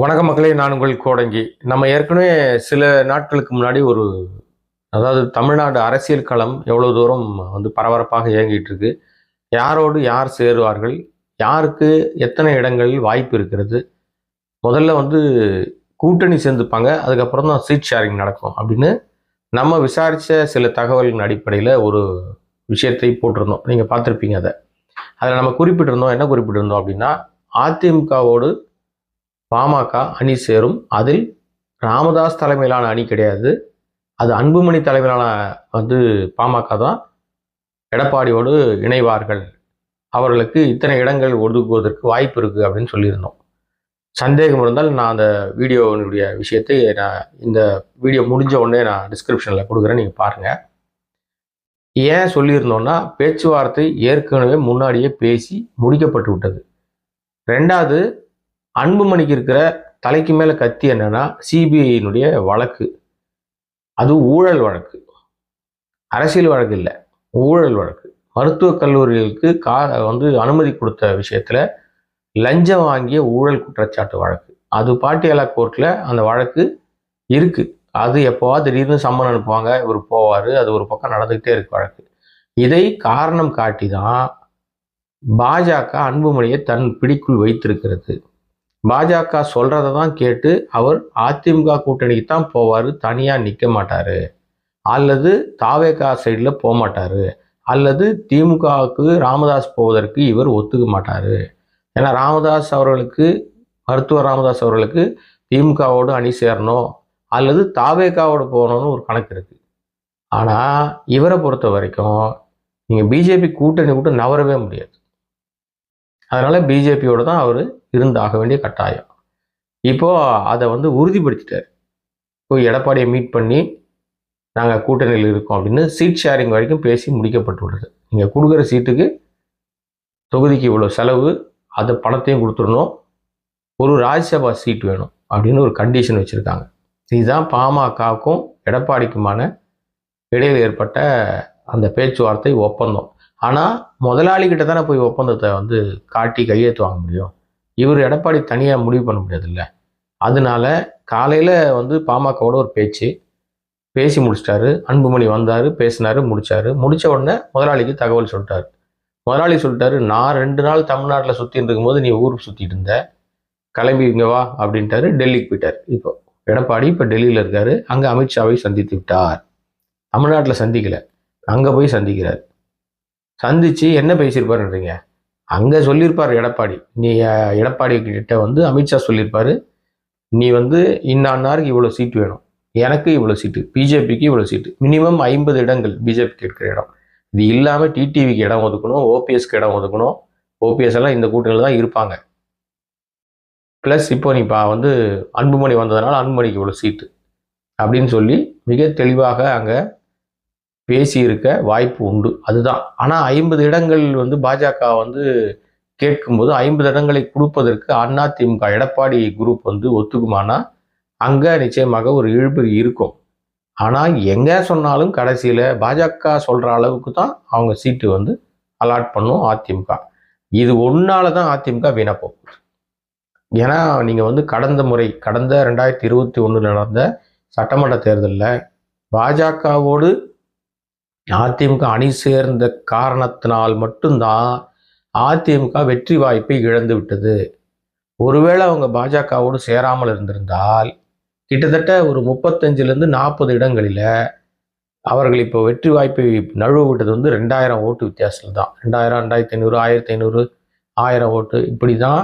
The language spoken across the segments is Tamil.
வணக்க மக்களே நான் உங்கள் கோடங்கி. நம்ம ஏற்கனவே சில நாட்களுக்கு முன்னாடி ஒரு அதாவது தமிழ்நாடு அரசியல் களம் எவ்வளோ தூரம் வந்து பரபரப்பாக இயங்கிட்டு இருக்கு. யாரோடு யார் சேருவார்கள்? யாருக்கு எத்தனை இடங்களில் வாய்ப்பு இருக்கிறது? முதல்ல வந்து கூட்டணி சேர்ந்துப்பாங்க அதுக்கப்புறம் தான் சீட் ஷேரிங் நடக்கும் அப்படின்னு நம்ம விசாரித்த சில தகவல்களின் அடிப்படையில் ஒரு விஷயத்தை போட்டிருந்தோம். நீங்கள் பார்த்துருப்பீங்க அதை. அதில் நம்ம குறிப்பிட்டிருந்தோம் என்ன குறிப்பிட்டிருந்தோம் அப்படின்னா அதிமுகவோடு பாமக அணி சேரும். அதில் ராமதாஸ் தலைமையிலான அணி கிடையாது. அது அன்புமணி தலைமையிலான வந்து பாமக தான் எடப்பாடியோடு இணைவார்கள். அவர்களுக்கு இத்தனை இடங்கள் ஒதுக்குவதற்கு வாய்ப்பு இருக்குது அப்படின்னு சொல்லியிருந்தோம். சந்தேகம் இருந்தால் நான் அந்த வீடியோனுடைய விஷயத்தை நான் இந்த வீடியோ முடிஞ்ச உடனே நான் டிஸ்கிரிப்ஷனில் கொடுக்குறேன் நீங்கள் பாருங்கள் ஏன் சொல்லியிருந்தோன்னா பேச்சுவார்த்தை ஏற்கனவே முன்னாடியே பேசி முடிக்கப்பட்டு விட்டது. ரெண்டாவது அன்புமணிக்கு இருக்கிற தலைக்கு மேலே கத்தி என்னன்னா சிபிஐயினுடைய வழக்கு. அது ஊழல் வழக்கு. அரசியல் வழக்கு இல்லை ஊழல் வழக்கு. மருத்துவக் கல்லூரிகளுக்கு கா வந்து அனுமதி கொடுத்த விஷயத்தில் லஞ்சம் வாங்கிய ஊழல் குற்றச்சாட்டு வழக்கு. அது பாட்டியாலா கோர்ட்டில் அந்த வழக்கு இருக்குது அது எப்போவா திடீர்னு சம்மன் அனுப்புவாங்க இவர் போவார் அது ஒரு பக்கம் நடந்துக்கிட்டே இருக்கு வழக்கு. இதை காரணம் காட்டி தான் பாஜக அன்புமணியை தன் பிடிக்குள் வைத்திருக்கிறது. பாஜக சொல்கிறத தான் கேட்டு அவர் அதிமுக கூட்டணிக்கு தான் போவார் தனியாக நிற்க மாட்டார். அல்லது தாவேகா சைடில் போக மாட்டார். அல்லது திமுகவுக்கு ராமதாஸ் போவதற்கு இவர் ஒத்துக்க மாட்டார். ஏன்னா ராமதாஸ் அவர்களுக்கு மருத்துவர் ராமதாஸ் அவர்களுக்கு திமுகவோடு அணி சேரணும். அல்லது தாவேகாவோடு போகணும்னு ஒரு கணக்கு இருக்குது ஆனால் இவரை பொறுத்த வரைக்கும் நீங்கள் பிஜேபி கூட்டணி விட்டு நவரவே முடியாது. அதனால் பிஜேபியோடு தான் அவர் இருந்தாக வேண்டிய கட்டாயம். இப்போது அதை வந்து உறுதிப்படுத்திட்டார். இப்போ எடப்பாடியை மீட் பண்ணி நாங்கள் கூட்டணியில் இருக்கோம் அப்படின்னு சீட் ஷேரிங் வரைக்கும் பேசி முடிக்கப்பட்டு விடுறது நீங்கள் கொடுக்குற சீட்டுக்கு தொகுதிக்கு இவ்வளோ செலவு அந்த பணத்தையும் கொடுத்துடணும். ஒரு ராஜ்யசபா சீட் வேணும் அப்படின்னு ஒரு கண்டிஷன் வச்சுருக்காங்க. இதுதான் பாமகவுக்கும் எடப்பாடிக்குமான இடையில் ஏற்பட்ட அந்த பேச்சுவார்த்தை ஒப்பந்தம். ஆனால் முதலாளிகிட்ட தானே போய் ஒப்பந்தத்தை வந்து காட்டி கையெழுத்து வாங்க முடியும்? இவர் எடப்பாடி தனியாக முடிவு பண்ண முடியாதுல்ல. அதனால காலையில் வந்து பாமகவோட ஒரு பேச்சு. பேசி முடிச்சிட்டாரு. அன்புமணி வந்தார் பேசினாரு முடித்தார் முடித்த உடனே முதலாளிக்கு தகவல் சொல்லிட்டாரு. முதலாளி சொல்லிட்டாரு நான் ரெண்டு நாள் தமிழ்நாட்டில் சுற்றிட்டு இருக்கும்போது நீ ஊருக்கு சுற்றிட்டு இருந்த. கிளம்பி இங்கே வா அப்படின்ட்டாரு. டெல்லிக்கு போயிட்டார். இப்போ எடப்பாடி இப்போ டெல்லியில் இருக்காரு. அங்கே அமித்ஷாவை சந்தித்து விட்டார். தமிழ்நாட்டில் சந்திக்கல. அங்கே போய் சந்திக்கிறார். சந்திச்சு என்ன பேசியிருப்பாருன்றீங்க? அங்கே சொல்லியிருப்பார் எடப்பாடி. நீ எடப்பாடி கிட்ட வந்து அமித்ஷா சொல்லியிருப்பார். நீ வந்து இன்னாருக்கு இவ்வளோ சீட்டு வேணும். எனக்கு இவ்வளோ சீட்டு பிஜேபிக்கு இவ்வளோ சீட்டு. மினிமம் ஐம்பது இடங்கள் பிஜேபி கேட்கிற இடம். இது இல்லாமல் டிடிவிக்கு இடம் ஒதுக்கணும் ஓபிஎஸ்க்கு இடம் ஒதுக்கணும். ஓபிஎஸ் எல்லாம் இந்த கூட்டணியில் தான் இருப்பாங்க. ப்ளஸ் இப்போ நீ பா வந்து அன்புமணி வந்ததுனால அன்புமணிக்கு இவ்வளோ சீட்டு. அப்படின்னு சொல்லி மிக தெளிவாக அங்கே பேசியிருக்க வாய்ப்பு உண்டு. அதுதான். ஆனால் ஐம்பது இடங்கள் வந்து பாஜக வந்து கேட்கும்போது ஐம்பது இடங்களை கொடுப்பதற்கு அதிமுக எடப்பாடி குரூப் வந்து ஒத்துக்குமானா அங்கே நிச்சயமாக ஒரு இழுபறி இருக்கும். ஆனால் எங்கே சொன்னாலும் கடைசியில் பாஜக சொல்கிற அளவுக்கு தான் அவங்க சீட்டு வந்து அலாட் பண்ணும் அதிமுக. இது ஒன்னால தான் அதிமுக வீணாக ஏன்னா நீங்கள் வந்து கடந்த முறை கடந்த ரெண்டாயிரத்தி இருபத்தி ஒன்றில் நடந்த சட்டமன்ற தேர்தலில் பாஜகவோடு அதிமுக அணி சேர்ந்த காரணத்தினால் மட்டும்தான் அதிமுக வெற்றி வாய்ப்பை இழந்து விட்டது. ஒருவேளை அவங்க பாஜகவோடு சேராமல் இருந்திருந்தால் கிட்டத்தட்ட ஒரு முப்பத்தஞ்சிலேருந்து நாற்பது இடங்களில் அவர்கள் இப்போ வெற்றி வாய்ப்பை நழுவ விட்டது வந்து ரெண்டாயிரம் ஓட்டு வித்தியாசத்தில் தான். ரெண்டாயிரம் ரெண்டாயிரத்தி ஐநூறு ஆயிரத்தி ஐநூறு ஆயிரம் ஓட்டு. இப்படி தான்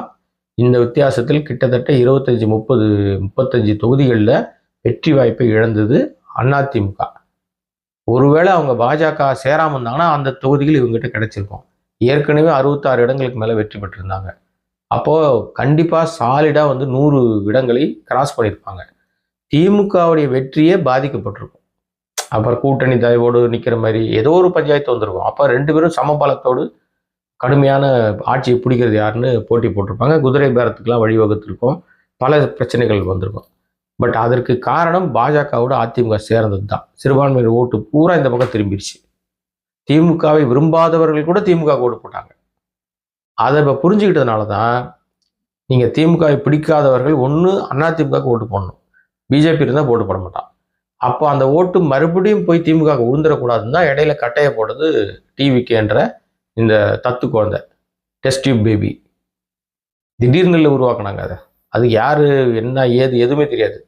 இந்த வித்தியாசத்தில் கிட்டத்தட்ட இருபத்தஞ்சி முப்பது முப்பத்தஞ்சு தொகுதிகளில் வெற்றி வாய்ப்பை இழந்தது அதிமுக ஒருவேளை அவங்க பாஜக சேராமல் இருந்தாங்கன்னா அந்த தொகுதிகள் இவங்ககிட்ட கிடைச்சிருக்கும். ஏற்கனவே அறுபத்தாறு இடங்களுக்கு மேலே வெற்றி பெற்றிருந்தாங்க. அப்போது கண்டிப்பாக சாலிடாக வந்து நூறு இடங்களை கிராஸ் பண்ணியிருப்பாங்க. திமுகவுடைய வெற்றியே பாதிக்கப்பட்டிருக்கும். அப்புறம் கூட்டணி தயவோடு நிற்கிற மாதிரி ஏதோ ஒரு பஞ்சாயத்து வந்திருக்கும். அப்போ ரெண்டு பேரும் சமபலத்தோடு கடுமையான ஆட்சியை பிடிக்கிறது யாருன்னு போட்டி போட்டிருப்பாங்க. குதிரை பேரத்துக்கெலாம் வழிவகுத்திருக்கும். பல பிரச்சனைகள் வந்திருக்கும். பட் அதற்கு காரணம் பாஜகவோட அதிமுக சேர்ந்தது தான் சிறுபான்மையினர் ஓட்டு பூரா இந்த பக்கம் திரும்பிடுச்சு திமுகவை விரும்பாதவர்கள் கூட திமுக ஓட்டு போட்டாங்க. அதை இப்போ புரிஞ்சுக்கிட்டதுனால தான் நீங்கள் திமுகவை பிடிக்காதவர்கள் ஒன்று அதிமுக ஓட்டு போடணும். பிஜேபி இருந்தால் ஓட்டு போட மாட்டான். அப்போ அந்த ஓட்டு மறுபடியும் போய் திமுக உழுந்துடக்கூடாதுன்னு தான் இடையில கட்டையை போடுறது டிவிக்கேன்ற இந்த தத்து குழந்தை டெஸ்ட் டியூப் பேபி திடீர்னு இல்லை உருவாக்குனாங்க அதை. அது யார் என்ன ஏது எதுவுமே தெரியாது.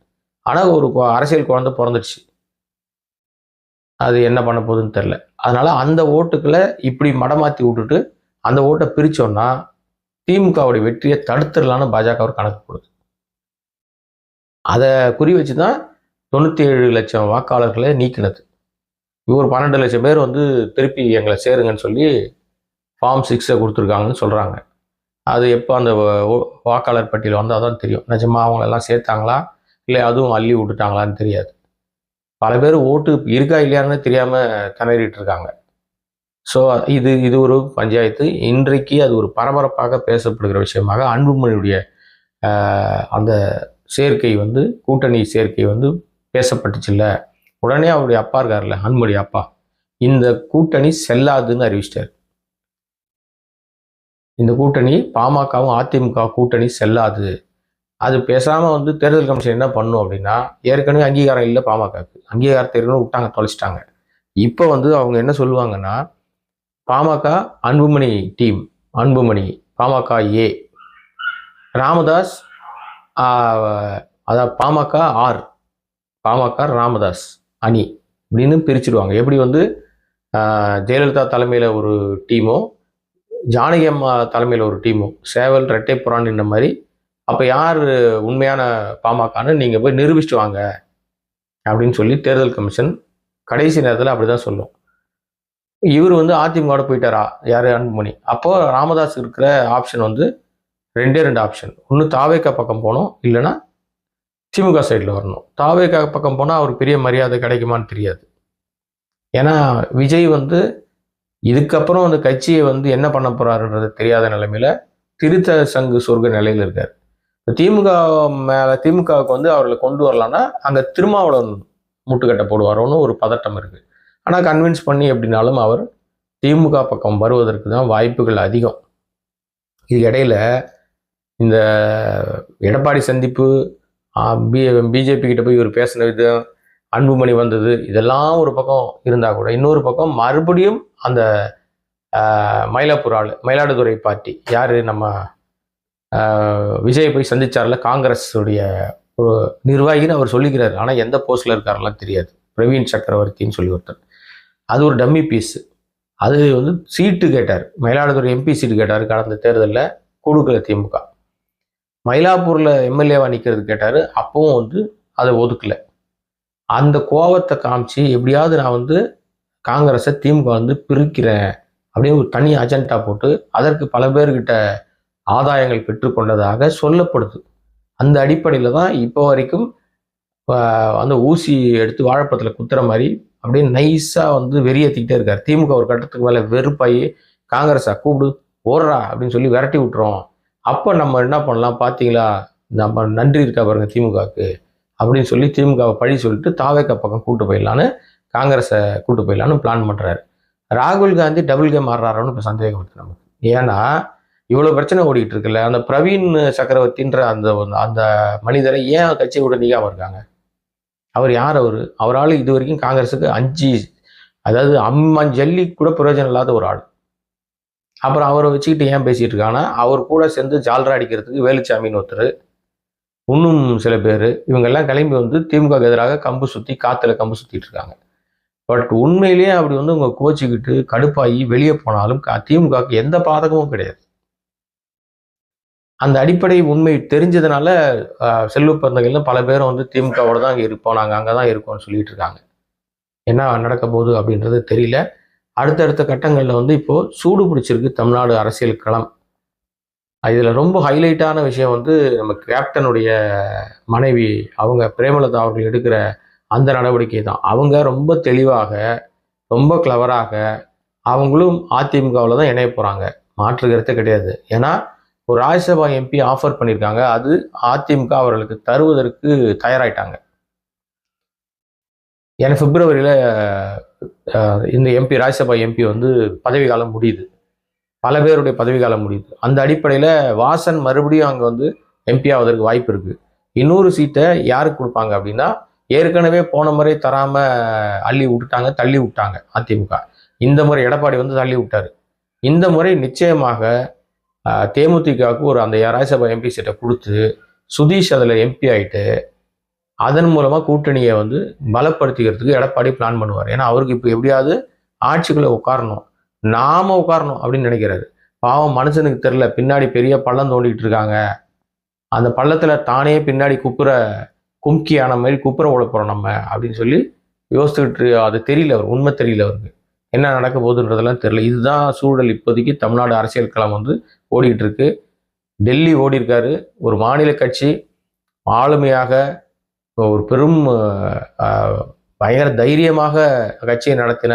ஆனால் ஒரு அரசியல் குழந்தை பிறந்துடுச்சு. அது என்ன பண்ண போகுதுன்னு தெரில அதனால் அந்த ஓட்டுக்களை இப்படி மடமாற்றி விட்டுட்டு அந்த ஓட்டை பிரித்தோன்னா திமுகவுடைய வெற்றியை தடுத்துடலான்னு பாஜக ஒரு கணக்கு போடுது. அதை குறி வச்சு தான் தொண்ணூற்றி ஏழு லட்சம் வாக்காளர்களை நீக்கினது. இவர் பன்னெண்டு லட்சம் பேர் வந்து திருப்பி எங்களை சேருங்கன்னு சொல்லி ஃபார்ம் சிக்ஸை கொடுத்துருக்காங்கன்னு சொல்கிறாங்க அது எப்போ அந்த ஓ- வாக்காளர் பட்டியல் வந்தால் தான் தெரியும். நிஜமா அவங்களெல்லாம் சேர்த்தாங்களா? இல்லை அதுவும் அள்ளி விட்டுட்டாங்களான்னு தெரியாது. பல பேர் ஓட்டு இருக்கா இல்லையான்னு தெரியாமல் திணறிட்டு இருக்காங்க ஸோ இது இது ஒரு பஞ்சாயத்து. இன்றைக்கு அது ஒரு பரபரப்பாக பேசப்படுகிற விஷயமாக அன்புமணியுடைய அந்த சேர்க்கை வந்து கூட்டணி சேர்க்கை வந்து பேசப்பட்டுச்சுல்ல உடனே அவருடைய அப்பா இருக்கார்ல அன்புமணி அப்பா. இந்த கூட்டணி செல்லாதுன்னு அறிவிச்சிட்டார். இந்த கூட்டணி பாமகவும் அதிமுக கூட்டணி செல்லாது. அது பேசாமல் வந்து தேர்தல் கமிஷன் என்ன பண்ணும் அப்படின்னா ஏற்கனவே அங்கீகாரம் இல்லை பாமகக்கு அங்கீகாரத்தை ஏற்கனவே விட்டாங்க தொலைச்சிட்டாங்க. இப்போ வந்து அவங்க என்ன சொல்லுவாங்கன்னா பாமக அன்புமணி டீம் அன்புமணி பாமக ஏ ராமதாஸ் அதாவது பாமக ஆர் பாமக ராமதாஸ் அணி அப்படின்னு பிரிச்சுடுவாங்க. எப்படி வந்து ஜெயலலிதா தலைமையில் ஒரு டீமோ ஜானகி அம்மா தலைமையில் ஒரு டீமோ சேவல் ரெட்டை புறான் இந்த மாதிரி அப்போ யார் உண்மையான பாமகன்னு நீங்கள் போய் நிரூபிச்சுட்டு வாங்க அப்படின்னு சொல்லி தேர்தல் கமிஷன் கடைசி நேரத்தில் அப்படி தான் சொல்லும். இவர் வந்து அதிமுக போயிட்டாரா? யார்? அன்புமணி. அப்போது ராமதாஸ் இருக்கிற ஆப்ஷன் வந்து ரெண்டே ரெண்டு ஆப்ஷன். ஒன்று தாவேக்கா பக்கம் போகணும் இல்லைன்னா திமுக சைடில் வரணும். தாவேக்கா பக்கம் போனால் அவருக்கு பெரிய மரியாதை கிடைக்குமான்னு தெரியாது. ஏன்னா விஜய் வந்து இதுக்கப்புறம் அந்த கட்சியை வந்து என்ன பண்ண போகிறாருன்றது தெரியாத நிலைமையில் திருத்த சங்கு சொர்க்க நிலையில் இருக்கார். திமுக மேலே திமுகவுக்கு வந்து அவர்களை கொண்டு வரலான்னா அங்கே திருமாவளவன் முட்டுக்கட்டை போடுவாரோன்னு ஒரு பதட்டம் இருக்குது ஆனால் கன்வின்ஸ் பண்ணி எப்படினாலும் அவர் திமுக பக்கம் வருவதற்கு தான் வாய்ப்புகள் அதிகம். இது இடையில இந்த எடப்பாடி சந்திப்பு பி பிஜேபி கிட்ட போய் இவர் பேசின விதம் அன்புமணி வந்தது இதெல்லாம் ஒரு பக்கம் இருந்தால் கூட இன்னொரு பக்கம் மறுபடியும் அந்த மயிலாப்பூர் ஆள் மயிலாடுதுறை பார்ட்டி யார் நம்ம விஜய் போய் சந்திச்சார்ல காங்கிரஸுடைய ஒரு நிர்வாகின்னு அவர் சொல்லிக்கிறார். ஆனால் எந்த போஸ்டில் இருக்காரெல்லாம் தெரியாது. பிரவீன் சக்கரவர்த்தின்னு சொல்லி ஒருத்தர். அது ஒரு டம்மி பீஸு அது வந்து சீட்டு கேட்டார். மயிலாடுதுறை எம்பி சீட்டு கேட்டார். கடந்த தேர்தலில் கொடுக்கல திமுக. மயிலாப்பூரில் எம்எல்ஏவா நிற்கிறது கேட்டார். அப்பவும் வந்து அதை ஒதுக்கல. அந்த கோவத்தை காமிச்சு எப்படியாவது நான் வந்து காங்கிரஸை திமுக வந்து பிரிக்கிறேன் அப்படின்னு ஒரு தனி அஜெண்டா போட்டு அதற்கு பல பேர்கிட்ட ஆதாயங்கள் பெற்றுக்கொண்டதாக சொல்லப்படுது. அந்த அடிப்படையில் தான் இப்போ வரைக்கும் அந்த ஊசி எடுத்து வாழைப்பழத்தில் குத்துற மாதிரி அப்படியே நைஸாக வந்து வெறியேற்றிக்கிட்டே இருக்கார். திமுக ஒரு கட்டத்துக்கு மேலே வெறுப்பாகி காங்கிரஸை கூப்பிடு ஓடுறா அப்படின்னு சொல்லி விரட்டி விட்டுறோம். அப்போ நம்ம என்ன பண்ணலாம்? பார்த்தீங்களா நம்ம நன்றி இருக்கா பாருங்க திமுகவுக்கு அப்படின்னு சொல்லி திமுகவை பழி சொல்லிட்டு தாவேக்க பக்கம் கூட்டு போயிடலான்னு காங்கிரஸை கூட்டு போயிடலான்னு பிளான் பண்ணுறாரு ராகுல் காந்தி டபுள் கேம் ஆடுறாரோன்னு இப்போ சந்தேகம் வருது நமக்கு. ஏன்னா இவ்வளோ பிரச்சனை ஓடிக்கிட்டு இருக்குல்ல? அந்த பிரவீன் சக்கரவர்த்தின்ற அந்த அந்த மனிதரை ஏன் கட்சியை விட நீக்காம இருக்காங்க அவர் யார் அவர்? அவரால் இது வரைக்கும் காங்கிரஸுக்கு அஞ்சு அதாவது அம்மஞ்சல்லி கூட பிரயோஜனம் இல்லாத ஒரு ஆள். அப்புறம் அவரை வச்சுக்கிட்டு ஏன் பேசிட்டு இருக்காங்கன்னா அவர் கூட சேர்ந்து ஜால்ரா அடிக்கிறதுக்கு வேலுச்சாமின்னு ஒருத்தர் இன்னும் சில பேர் இவங்கெல்லாம் கிளம்பி வந்து திமுக எதிராக கம்பு சுற்றி காற்றுல கம்பு சுற்றிட்டு இருக்காங்க. பட் உண்மையிலேயே அப்படி வந்து உங்க கோச்சிக்கிட்டு கடுப்பாகி வெளியே போனாலும் திமுகவுக்கு எந்த பாதகமும் கிடையாது. அந்த அடிப்படை உண்மை தெரிஞ்சதுனால செல்வ பிறந்தகள்னு பல பேரும் வந்து திமுகவோட தான் அங்கே இருப்போம் நாங்கள் அங்கே தான் இருக்கோம்னு சொல்லிட்டு இருக்காங்க. என்ன நடக்க போகுது அப்படின்றது தெரியல. அடுத்தடுத்த கட்டங்களில் வந்து இப்போது சூடு பிடிச்சிருக்கு தமிழ்நாடு அரசியல் களம். இதில் ரொம்ப ஹைலைட்டான விஷயம் வந்து நம்ம கேப்டனுடைய மனைவி அவங்க பிரேமலதா அவர்கள் எடுக்கிற அந்த நடவடிக்கை தான். அவங்க ரொம்ப தெளிவாக ரொம்ப கிளவராக அவங்களும் அதிமுகவில் தான் இணைய போகிறாங்க மாற்று கருத்தே கிடையாது. ஏன்னா ஒரு ராஜ்யசபா எம்பி ஆஃபர் பண்ணியிருக்காங்க அது அதிமுக அவர்களுக்கு தருவதற்கு தயாராயிட்டாங்க. ஏன்னா பிப்ரவரியில் இந்த எம்பி ராஜ்யசபா எம்பி வந்து பதவி காலம் முடியுது. பல பேருடைய பதவி காலம் முடியுது. அந்த அடிப்படையில் வாசன் மறுபடியும் அங்கே வந்து எம்பி ஆவதற்கு வாய்ப்பு இருக்குது இன்னொரு சீட்டை யாருக்கு கொடுப்பாங்க அப்படின்னா ஏற்கனவே போன முறை தராமல் அள்ளி விட்டுட்டாங்க தள்ளி விட்டாங்க அதிமுக. இந்த முறை எடப்பாடி வந்து தள்ளி விட்டார். இந்த முறை நிச்சயமாக தேமுதிகவுக்கு ஒரு அந்த ராஜ்யசபா எம்பி சீட்டை கொடுத்து சுதீஷ் அதில் எம்பி ஆயிட்டு அதன் மூலமாக கூட்டணியை வந்து பலப்படுத்திக்கிறதுக்கு எடப்பாடி பிளான் பண்ணுவார். ஏன்னா அவருக்கு இப்போ எப்படியாவது ஆட்சிக்குள்ளே உட்காரணும். நாம உட்காரணும் அப்படின்னு நினைக்கிறாரு. பாவம் மனுஷனுக்கு தெரில பின்னாடி பெரிய பள்ளம் தோண்டிட்டு இருக்காங்க. அந்த பள்ளத்தில் தானே பின்னாடி குப்புற கும்கியான மாதிரி குப்புற உழப்புறோம் நம்ம அப்படின்னு சொல்லி யோசிச்சுக்கிட்டு அது தெரியல அவர் உண்மை தெரியல அவருக்கு. என்ன நடக்க போகுதுன்றதெல்லாம் தெரியல. இதுதான் சூழல் இப்போதைக்கு தமிழ்நாடு அரசியல் களம் வந்து ஓடிக்கிட்டு இருக்கு டெல்லி ஓடி இருக்காரு ஒரு மாநில கட்சி ஆளுமையாக ஒரு பெரும் பயங்கர தைரியமாக கட்சியை நடத்தின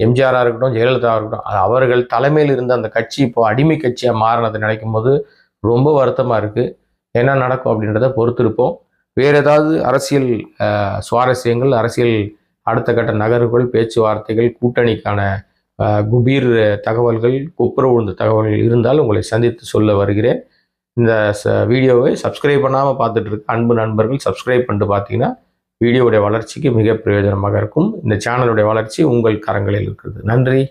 எம்ஜிஆராக இருக்கட்டும் ஜெயலலிதாவாக இருக்கட்டும் அது அவர்கள் தலைமையில் இருந்த அந்த கட்சி இப்போ அடிமை கட்சியாக மாறினதை நினைக்கும் போது ரொம்ப வருத்தமாக இருக்குது என்ன நடக்கும் அப்படின்றத பொறுத்திருப்போம். வேறு ஏதாவது அரசியல் சுவாரஸ்யங்கள் அரசியல் அடுத்த கட்ட நகர்வுகள் பேச்சுவார்த்தைகள் கூட்டணிக்கான குபீர் தகவல்கள் குப்புற உழுந்த தகவல்கள் இருந்தால் உங்களை சந்தித்து சொல்ல வருகிறேன். இந்த ச வீடியோவை சப்ஸ்கிரைப் பண்ணாமல் பார்த்துட்டு இருக்க அன்பு நண்பர்கள் சப்ஸ்கிரைப் பண்ணிட்டு பார்த்தீங்கன்னா வீடியோவுடைய வளர்ச்சிக்கு மிக பிரயோஜனமாக இருக்கும். இந்த சேனலுடைய வளர்ச்சி உங்கள் கரங்களில் இருக்கிறது. நன்றி.